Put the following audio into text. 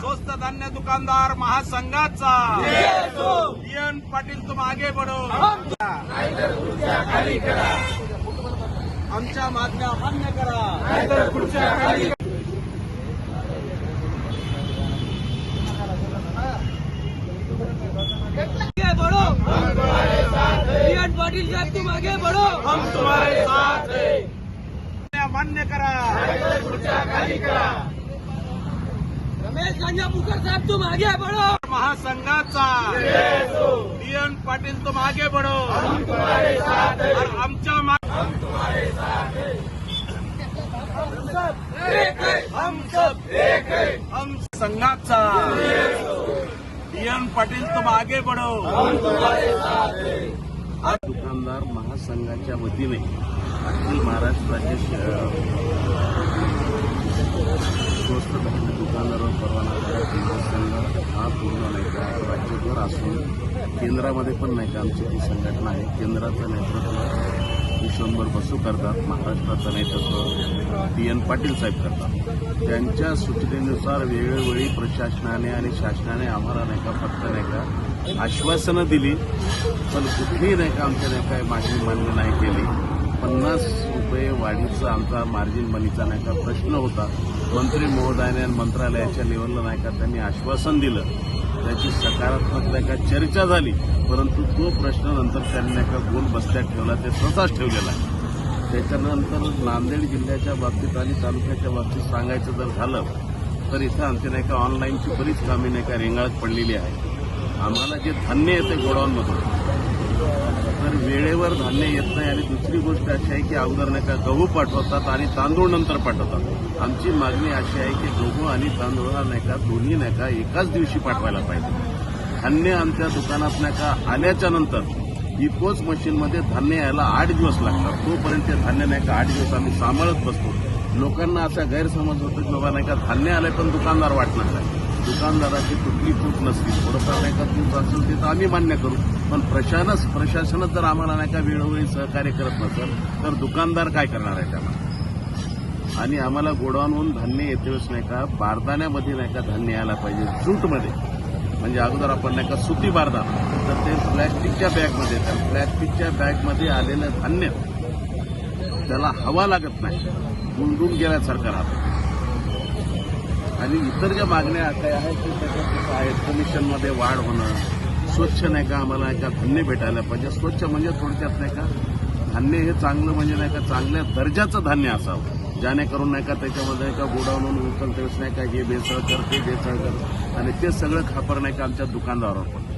स्वस्त धान्य दुकानदार महासंघाचा. एन पाटील तुम आगे बढो. आमच्या मागण्या मान्य करा आगे बढ़ो रियान पाटिल साहब तुम आगे बढ़ो हम तुम्हारे साथ है. मान्य करा. रमेश गांजापूरकर साहब तुम आगे बढ़ो महासंघाचा. एन पाटील तुम आगे बढो और आमच्या माग हम सब एक है. हम संघाचा. एन पाटील तुम आगे बढो दुकानदार महासंघाच्या वतीने अखिल महाराष्ट्र स्वस्त धान्य दुकानदारावर परवाना केंद्र संघ हा पूर्ण नाही का? राज्यभर असून केंद्रामध्ये पण नाही का आमची ती संघटना आहे. केंद्राचं नेतृत्व विश्वंभर बसू करतात महाराष्ट्राचं नेतृत्व टी एन पाटील साहेब करतात. त्यांच्या सूचनेनुसार वेळोवेळी प्रशासनाने आणि शासनाने आम्हाला नाही का फक्त नाही का आश्वासनं दिली पण कुठलीही नाही का आमच्या नाही काय मागणी मान्य नाही केली. पन्नास रुपये वाढीचा आमचा मार्जिन मनीचा नाही का प्रश्न होता. मंत्री महोदयाने मंत्रालयाच्या लेवलला नाही का त्यांनी आश्वासन दिलं. त्याची सकारात्मक नाही का चर्चा झाली परंतु तो प्रश्न नंतर त्यांनी एका गोल बसत्यात ठेवला ते स्वतःच ठेवलेला आहे. त्याच्यानंतर नांदेड जिल्ह्याच्या बाबतीत आणि तालुक्याच्या बाबतीत सांगायचं जर झालं तर इथं आमची नाही का ऑनलाईनची बरीच कामे नाही का रेंगाळत पडलेली आहे आम्हाला जे धान्य येते गोडाऊनमधून. तर वेळेवर धान्य येत नाही आणि दुसरी गोष्ट अशी आहे की अगोदर नाही का गहू पाठवतात आणि तांदूळ नंतर पाठवतात. आमची मागणी अशी आहे की गहू आणि तांदूळ हा नाही का दोन्ही नाही का एकाच दिवशी पाठवायला पाहिजे. धान्य आमच्या दुकानात नाही का आल्याच्यानंतर इकोच मशीनमध्ये धान्य यायला आठ दिवस लागतात. तोपर्यंत ते धान्य नाही का आठ दिवस आम्ही सांभाळत बसतो. लोकांना असा गैरसमज होतो की बाबा नाही का धान्य आलंय पण दुकानदार वाटणार नाही. दुकानदाराची कुठली चूक नसली थोडंफार नाही का चूक असेल ते तर आम्ही मान्य करू. पण प्रशासनच प्रशासनच जर आम्हाला नाही का वेळोवेळी सहकार्य करत नसेल तर दुकानदार काय करणार आहे त्याला? आणि आम्हाला गोडाऊनहून धान्य येतेच नाही का बारदाण्यामध्ये नाही का धान्य यायला पाहिजे जूटमध्ये. म्हणजे अगोदर आपण नाही का सुती बारदाना तर ते प्लॅस्टिकच्या बॅगमध्ये त्या प्लॅस्टिकच्या बॅगमध्ये आलेलं धान्य त्याला हवा लागत नाही गुंडून गेल्यासारखं राहतं. आणि इतर ज्या मागण्या काय आहेत की त्याच्यात कमिशनमध्ये वाढ होणं स्वच्छ नाही का आम्हाला नाही का धान्य भेटायला पाहिजे. स्वच्छ म्हणजे थोडक्यात नाही का धान्य हे चांगलं म्हणजे नाही का चांगल्या दर्जाचं धान्य असावं. जेणेकरून नाही का त्याच्यामध्ये का गोडाऊन उचलतेच नाही का हे भेसळ कर ते भेसळ कर. आणि ते सगळं खापर नाही का आमच्या दुकानदारावर पडतं.